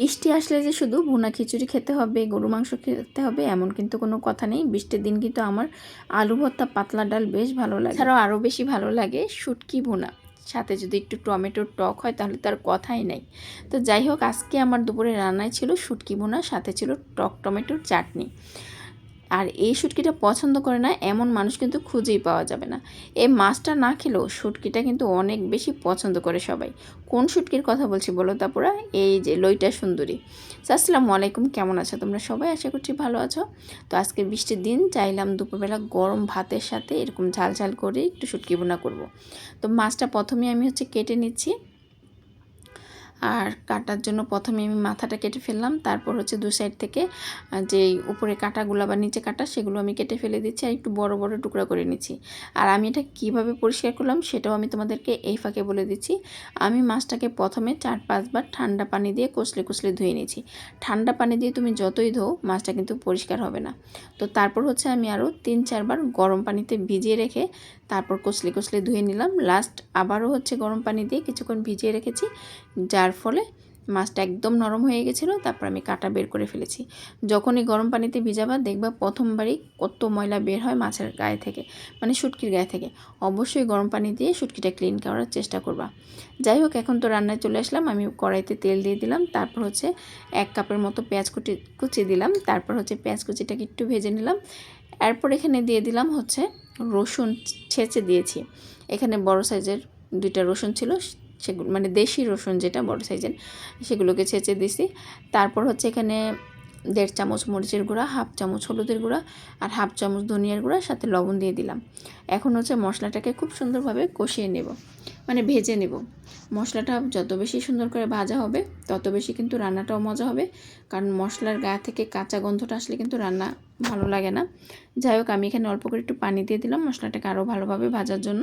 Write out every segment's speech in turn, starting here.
বৃষ্টি আসলে যে শুধু ভুনা খিচুড়ি খেতে হবে, গরু মাংস খেতে হবে, এমন কিন্তু কোনো কথা নেই। বৃষ্টির দিন কিন্তু আমার আলু ভর্তা, পাতলা ডাল বেশ ভালো লাগে। এছাড়াও আরও বেশি ভালো লাগে শুটকি ভুনা। সাথে যদি একটু টমেটোর টক হয় তাহলে তার কথাই নেই। তো যাই হোক, আজকে আমার দুপুরে রান্নায় ছিল শুটকি ভুনা, সাথে ছিল টক টমেটোর চাটনি। আর এই শুটকিটা পছন্দ করে না, এমন মানুষ কিন্তু খুঁজেই পাওয়া যাবে না। এই মাছটা না খেলেও শুটকিটা কিন্তু অনেক বেশি পছন্দ করে সবাই। কোন শুটকির কথা বলছি বলো তারপরা এই যে লইটা সুন্দরী। আসসালামু আলাইকুম, কেমন আছো? তোমরা সবাই আশা করছি ভালো আছো। তো আজকে বৃষ্টির দিন চাইলাম দুপুরবেলা গরম ভাতের সাথে এরকম ঝাল ঝাল করে একটু শুটকি বোনা করব। তো মাছটা প্রথমে আমি হচ্ছে কেটে নিচ্ছি। আর কাটার জন্য প্রথমে আমি মাথাটা কেটে ফেললাম, তারপর হচ্ছে দু সাইড থেকে যে উপরে কাটাগুলো বা নিচে কাটা সেগুলো আমি কেটে ফেলে দিচ্ছি আর একটু বড় বড় টুকরা করে নিচ্ছি। আর আমি এটা কীভাবে পরিষ্কার করলাম সেটাও আমি তোমাদেরকে এই ফাঁকে বলে দিচ্ছি। আমি মাছটাকে প্রথমে চার পাঁচবার ঠান্ডা পানি দিয়ে কষলে কষলে ধুয়ে নিয়েছি। ঠান্ডা পানি দিয়ে তুমি যতই ধো মাছটা কিন্তু পরিষ্কার হবে না। তো তারপর হচ্ছে আমি আরও তিন চারবার গরম পানিতে ভিজিয়ে রেখে তারপর কষলে কষলে ধুয়ে নিলাম। লাস্ট আবারও হচ্ছে গরম পানি দিয়ে কিছুক্ষণ ভিজিয়ে রেখেছি, যার ফলে মাছটা একদম নরম হয়ে গেছিল, তারপর আমি কাটা বের করে ফেলেছি। যখনই গরম পানিতে ভিজাবা, দেখবা প্রথমবারই কত ময়লা বের হয় মাছের গায়ে থেকে মানে শুটকির গায়ে থেকে। অবশ্যই গরম পানি দিয়ে শুটকিটা ক্লিন করার চেষ্টা করবা। যাই হোক, এখন তো রান্নায় চলে আসলাম, আমি কড়াইতে তেল দিয়ে দিলাম, তারপর হচ্ছে এক কাপের মতো পেঁয়াজ কুচি কুচি দিলাম, তারপর হচ্ছে পেঁয়াজ কুচিটাকে একটু ভেজে নিলাম। এরপর এখানে দিয়ে দিলাম হচ্ছে রসুন ছেঁচে দিয়েছি। এখানে বড় সাইজের দুইটা রসুন ছিল সেগুলো মানে দেশি রসুন যেটা বড় সাইজের, সেগুলোকে ছেঁচে দিছি। তারপর হচ্ছে এখানে দেড় চামচ মরিচের গুঁড়া, হাফ চামচ হলুদের গুঁড়া আর হাফ চামচ ধনিয়ার গুঁড়া, সাথে লবণ দিয়ে দিলাম। এখন হচ্ছে মশলাটাকে খুব সুন্দরভাবে কষিয়ে নেব মানে ভেজে নেব। মশলাটা যত বেশি সুন্দর করে ভাজা হবে, তত বেশি কিন্তু রান্নাটাও মজা হবে, কারণ মশলার গা থেকে কাঁচা গন্ধটা আসলে কিন্তু রান্না ভালো লাগে না। যাই হোক, আমি এখানে অল্প করে একটু পানি দিয়ে দিলাম মশলাটাকে আরও ভালোভাবে ভাজার জন্য।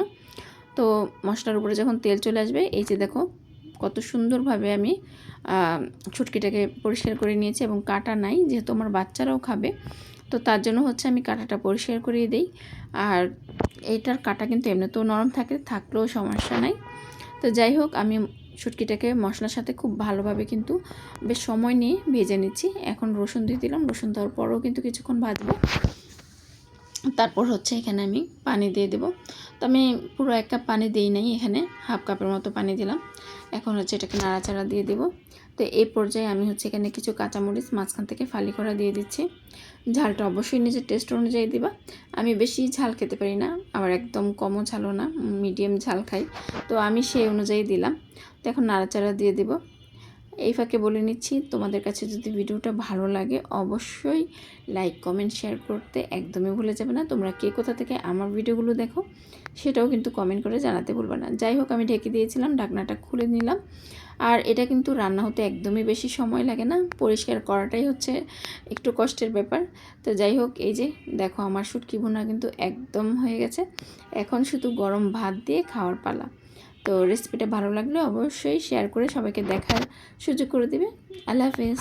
তো মশলার উপরে যখন তেল চলে আসবে, এই যে দেখো কত সুন্দরভাবে আমি ছুটকিটাকে পরিষ্কার করে নিয়েছি এবং কাটা নাই, যেহেতু আমার বাচ্চারাও খাবে, তো তার জন্য হচ্ছে আমি কাটাটা পরিষ্কার করিয়ে দিই। আর এইটার কাটা কিন্তু এমনিতেও নরম থাকে, থাকলেও সমস্যা নাই। তো যাই হোক, আমি শুটকিটাকে মশলার সাথে খুব ভালোভাবে কিন্তু বেশ সময় নিয়ে ভেজে নিচ্ছি। এখন রসুন দিয়ে দিলাম, রসুন দেওয়ার পরেও কিন্তু কিছুক্ষণ ভাজবো। তারপর হচ্ছে এখানে আমি পানি দিয়ে দেব। তো আমি পুরো এক কাপ পানি দিই নাই এখানে, হাফ কাপের মতো পানি দিলাম। এখন হচ্ছে এটাকে নাড়াচাড়া দিয়ে দেব। তো এই পর্যায়ে আমি হচ্ছে এখানে কিছু কাঁচামরিচ মাঝখান থেকে ফালি করা দিয়ে দিচ্ছি। ঝালটা অবশ্যই নিজের টেস্ট অনুযায়ী দিবা। আমি বেশি ঝাল খেতে পারি না, আবার একদম কমও ঝালও না, মিডিয়াম ঝাল খাই। তো আমি সেই অনুযায়ী দিলাম। তো এখন নাড়াচাড়া দিয়ে দেবো। এই ফাঁকে বলে নিচ্ছি, তোমাদের কাছে যদি ভিডিওটা ভালো লাগে অবশ্যই লাইক কমেন্ট শেয়ার করতে একদমই ভুলে যাবে না। তোমরা কে কোথা থেকে আমার ভিডিওগুলো দেখো সেটাও কিন্তু কমেন্ট করে জানাতে ভুলবে না। যাই হোক, আমি ঢেকে দিয়েছিলাম, ঢাকনাটা খুলে নিলাম। আর এটা কিন্তু রান্না হতে একদমই বেশি সময় লাগে না, পরিষ্কার করাটাই হচ্ছে একটু কষ্টের ব্যাপার। তো যাই হোক, এই যে দেখো আমার শুটকি বোনা কিন্তু একদম হয়ে গেছে। এখন শুধু গরম ভাত দিয়ে খাওয়ার পালা। তো রেসিপিটা ভালো লাগলে অবশ্যই শেয়ার করে সবাইকে দেখার সুযোগ করে দেবে। আল্লাহ হাফেজ।